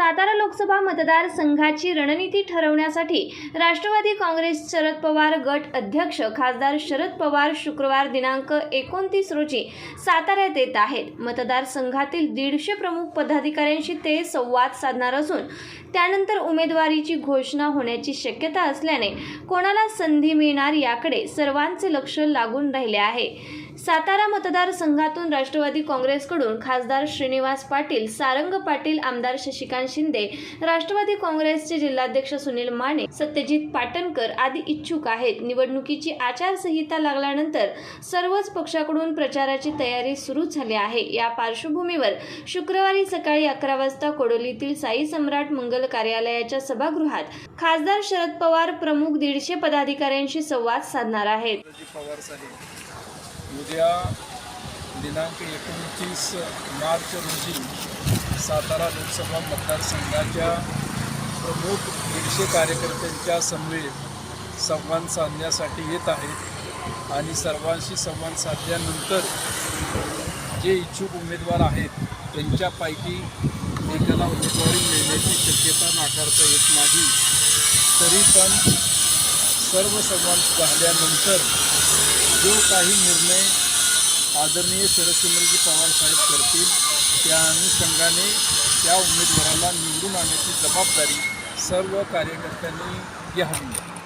सातारा लोकसभा मतदारसंघाची रणनीती ठरवण्यासाठी राष्ट्रवादी काँग्रेस शरद पवार गट अध्यक्ष खासदार शरद पवार शुक्रवार दिनांक एकोणतीस रोजी साताऱ्यात येत आहेत. मतदारसंघातील दीडशे प्रमुख पदाधिकाऱ्यांशी ते संवाद साधणार असून त्यानंतर उमेदवारीची घोषणा होण्याची शक्यता असल्याने कोणाला संधी मिळणार याकडे सर्वांचे लक्ष लागून राहिले आहे. सातारा मतदारसंघातून राष्ट्रवादी काँग्रेसकडून खासदार श्रीनिवास पाटील सारंग पाटील आमदार शशिकांत शिंदे राष्ट्रवादी काँग्रेसचे जिल्हाध्यक्ष सुनील माने सत्यजित पाटणकर आदी इच्छुक आहेत. निवडणुकीची आचारसंहिता लागल्यानंतर सर्वच पक्षाकडून प्रचाराची तयारी सुरू झाली आहे. या पार्श्वभूमीवर शुक्रवारी सकाळी अकरा वाजता कोडोलीतील साई सम्राट मंगल कार्यालयाच्या सभागृहात खासदार शरद पवार प्रमुख दीडशे पदाधिकाऱ्यांशी संवाद साधणार आहेत. उद्या दिनांक एकोणतीस मार्च रोजी सातारा लोकसभा मतदारसंघाच्या प्रमुख दीडशे कार्यकर्त्यांच्या समवेत संवाद साधण्यासाठी येत आहेत. आणि सर्वांशी संवाद साधल्यानंतर जे इच्छुक उमेदवार आहेत त्यांच्यापैकी एकाला उमेदवारी मिळण्याची शक्यता नाकारता येत नाही. तरी पण सर्व संवाद झाल्यानंतर जो काही निर्णय आदरणीय शरदचंद्रजी पवार साहेब करतील त्या अनुषंगाने त्या उमेदवाराला निवडून आणण्याची जबाबदारी सर्व कार्यकर्त्यांनी घ्यावी.